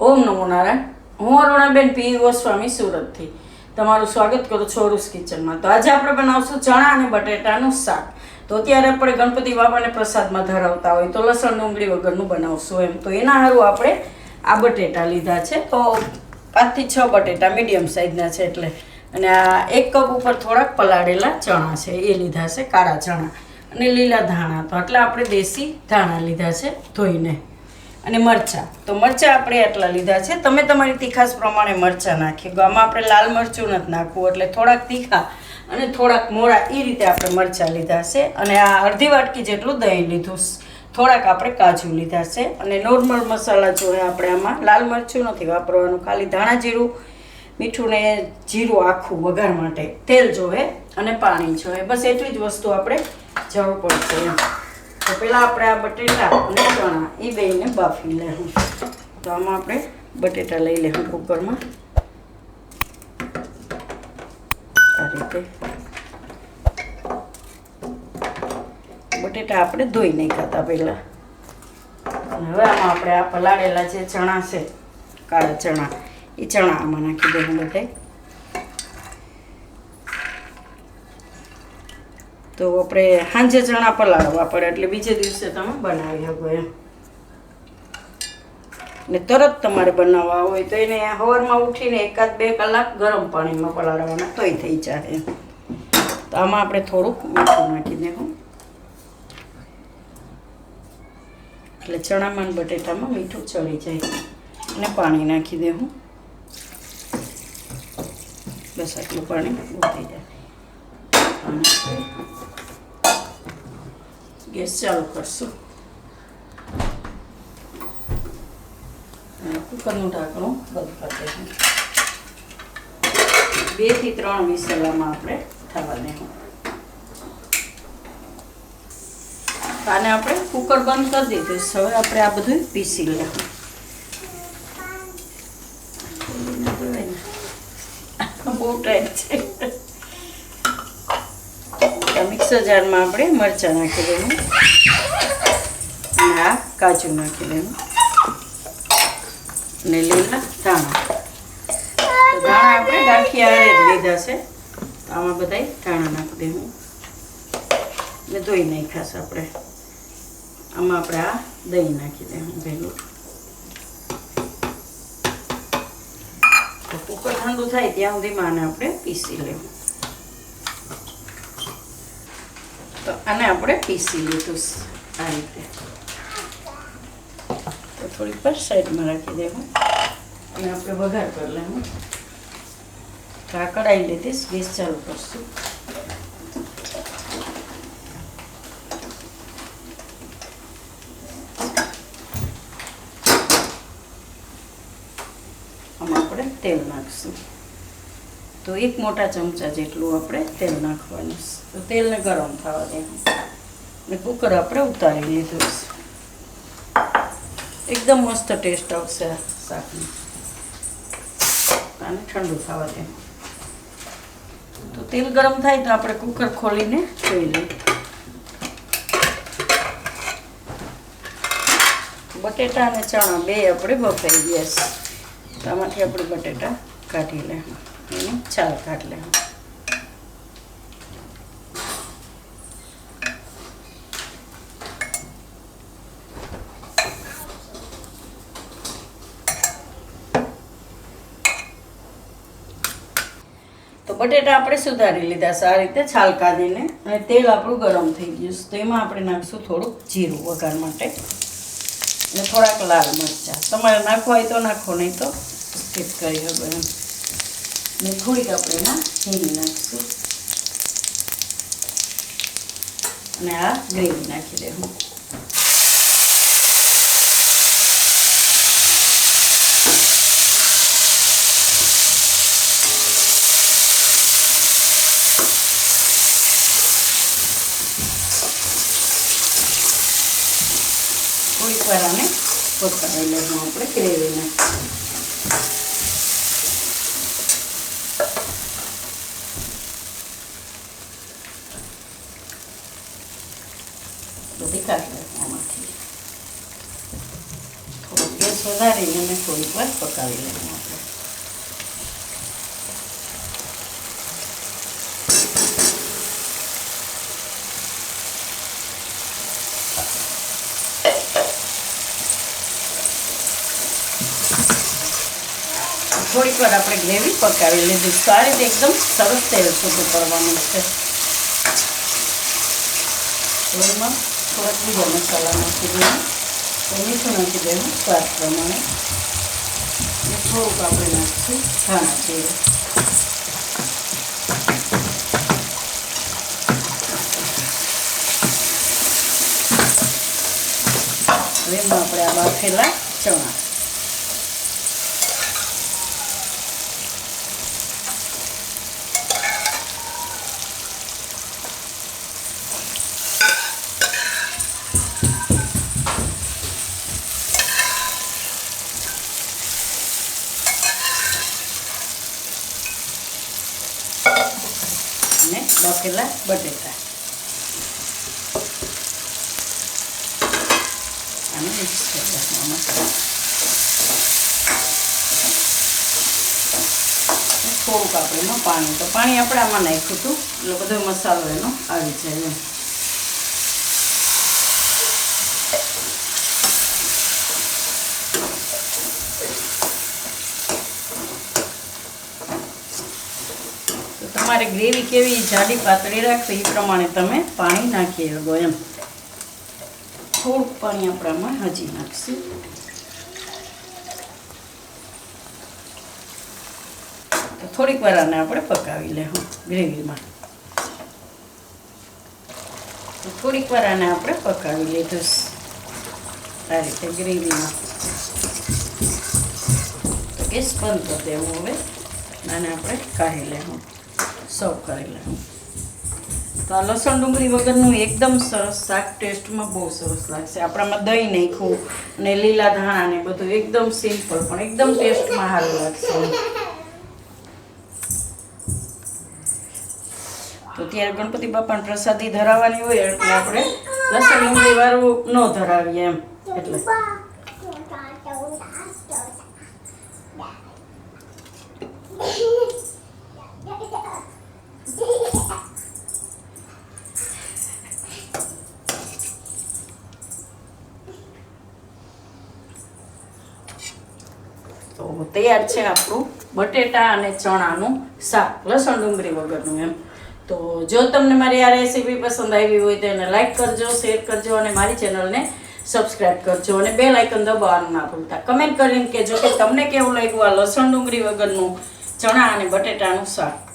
ઓમ નમો નારાયણ. હું અરુણાબેન પી. ગોસ્વામી, સુરતથી. તમારું સ્વાગત કરું છું અરુસ કિચનમાં. તો આજે આપણે બનાવશું ચણા અને બટેટાનું શાક. તો અત્યારે આપણે ગણપતિ બાપાને પ્રસાદમાં ધરાવતા હોય તો લસણ ડુંગળી વગરનું બનાવશું એમ. તો એના હારું આપણે આ બટેટા લીધા છે. તો પાંચથી છ બટેટા મીડિયમ સાઇઝના છે એટલે. અને આ એક કપ ઉપર થોડાક પલાળેલા ચણા છે. એ લીધા છે કાળા ચણા અને લીલા ધાણા. તો આટલા આપણે દેશી ધાણા લીધા છે ધોઈને. અને મરચાં. તો મરચાં આપણે આટલા લીધા છે. તમે તમારી તીખાસ પ્રમાણે મરચાં નાખીએ. આમાં આપણે લાલ મરચું નથી નાખવું, એટલે થોડાક તીખા અને થોડાક મોળા એ રીતે આપણે મરચાં લીધા છે. અને આ અડધી વાટકી જેટલું દહીં લીધું થોડાક આપણે કાજુ લીધા છે. અને નોર્મલ મસાલા જોઈએ આપણે આમાં. લાલ મરચું નથી વાપરવાનું. ખાલી ધાણા જીરું, મીઠું ને જીરું આખું વઘાર માટે. તેલ જોવે અને પાણી જોવે બસ એટલી જ વસ્તુ આપણે જરૂર પડશે એમ. તો પહેલાં આપણે આ બટેટા અને ચણા એ બેને બાફી લેવું તો આમાં આપણે બટેટા લઈ લેવું કુકરમાં. આ રીતે. બટેટા આપણે ધોઈ નહીં ખાતા પહેલાં. હવે આમાં આપણે આ પલાળેલા જે ચણા છે, કાળા ચણા, એ ચણા આમાં નાખી દેવું બધાય. તો આપણે સાંજે ચણા પલાળવા પડે એટલે બીજે દિવસે તમે બનાવી શકો એમ. ને તરત તમારે બનાવવા હોય તો એને હવારમાં ઉઠીને એકાદ બે કલાક ગરમ પાણીમાં પલાળવાના તોય થઈ જાય તો આમાં આપણે થોડુંક મીઠું નાખી દેવું. એટલે ચણામાં બટેટામાં મીઠું ચડી જાય. અને પાણી નાખી દેવું. બસ આટલું પાણી થઈ જાય. ગેસ ચાલુ કરશું. કુકરનું ઢાંકણું બંધ કરી દઈશું. બેથી ત્રણ વિસલામાં આપણે થવા દેવું આપણે કુકર બંધ કરી દીધું છે. હવે આપણે આ બધું પીસી લેવું બહુ ટાઈટ છે. મિક્સર જારમાં આપણે મરચાં નાખી દેવું અને આ કાજુ નાખી દેવું અને લીલા ધાણા. તો ધાણા આપણે ડાંખી જ લીધા છે. તો આમાં બધાય ધાણા નાખી દેવું ને ધોઈ નાખાશ આપણે. આમાં આપણે આ દહીં નાખી દેવું તો કુકર ઠંડુ થાય ત્યાં સુધીમાં આને આપણે પીસી લેવું તો આને આપણે પીસી લીધું આ રીતે. તો થોડીક પર સાઈડમાં રાખી દેવું. અને આપણે વઘાર કરી લેવું. કાકડાઈ લીધીશ ગેસ ચાલુ કરશું. આમાં આપણે તેલ નાખશું. તો એક મોટા ચમચા જેટલું આપણે તેલ નાખવાનું તો તેલને ગરમ થવા દેવું ને કુકર આપણે ઉતારી લીધું છે. એકદમ મસ્ત ટેસ્ટ આવશે શાકનું. આને ઠંડુ થવા દેવું તો તેલ ગરમ થાય તો આપણે કુકર ખોલીને જોઈ લઈએ. બટેટા અને ચણા બે આપણે બફાઈ ગયા છે. આમાંથી આપણે બટેટા કાઢી લેવું એની છાલ કાઢી લેવું તો બટેટા આપણે સુધારી લીધા આ રીતે છાલ કાઢીને અને તેલ આપણું ગરમ થઈ ગયું છે, તો એમાં આપણે નાખશું થોડુંક જીરું વઘાર માટે. અને થોડાક લાલ મરચાં. તમારે નાખવા હોય તો નાખો, નહીં તો સ્કીપ કરી શકો ને થોડીક આપણે એમાં હિંગ નાખીશું અને આ ગ્રેવી નાખી દેવું થોડીક વાર આને પકાવી લેવું આપણે ગ્રેવીને કાઢીને એને થોડીક વાર પકાવી લઈએ આપણે. થોડીક વાર આપણે ગ્રેવી પકાવી લીધી. આ રીતે એકદમ સરસ તેલ છૂટું કરવાનું છે. એમાં થોડાક બીજા મસાલા નાખી દઈએ મીઠું નાખી દેવું સ્વાદ પ્રમાણે અને થોડુંક આપણે નાખીશું ધાણા જીરું હવે આપણે આ બાફેલા ચણા. અને બાફેલા બટેટા. આને મિક્સ કરી દેવાનું થોડુંક આપણે એમાં પાણી, તો પાણી આપણે આમાં નાખ્યું હતું, એટલે બધો મસાલો એનો આવી જાય એમ. તમારે ગ્રેવી કેવી જાડી પાતળી રાખવી એ પ્રમાણે તમે પાણી નાખી શકો એમ. થોડુંક પાણી આપણામાં હજી નાખશું. થોડીક વાર આને આપણે પકાવી લેવું ગ્રેવીમાં. થોડીક વાર આને આપણે પકાવી લીધું આ રીતે ગ્રેવીમાં. ગેસ બંધ કરી દેવું હવે. આને આપણે કાઢી લેવું સર્વ કરી લેવું તો આ લસણ ડુંગળી વગરનું એકદમ સરસ શાક ટેસ્ટમાં બહુ સરસ લાગશે. આપણામાં દહીં નાખ્યું અને લીલા ધાણા ને બધું એકદમ સિમ્પલ પણ એકદમ ટેસ્ટમાં સારું લાગશે. તો ત્યારે ગણપતિ બાપાને પ્રસાદી ધરાવવાની હોય એટલે આપણે લસણ ડુંગળી વાળું ન ધરાવીએ એમ. એટલે તો તૈયાર છે આપણું બટેટા અને ચણાનું શાક, લસણ, ડુંગળી વગરનું એમ. તો જો તમને મારી આ રેસીપી પસંદ આવી હોય તો એને લાઇક કરજો શેર કરજો અને મારી ચેનલને સબસ્ક્રાઇબ કરજો અને બે લાઇકન દબાવવાનું ના ભૂલતા. કમેન્ટ કરીને કહેજો કે તમને કેવું લાગ્યું આ લસણ, ડુંગળી વગરનું ચણા અને બટેટાનું શાક?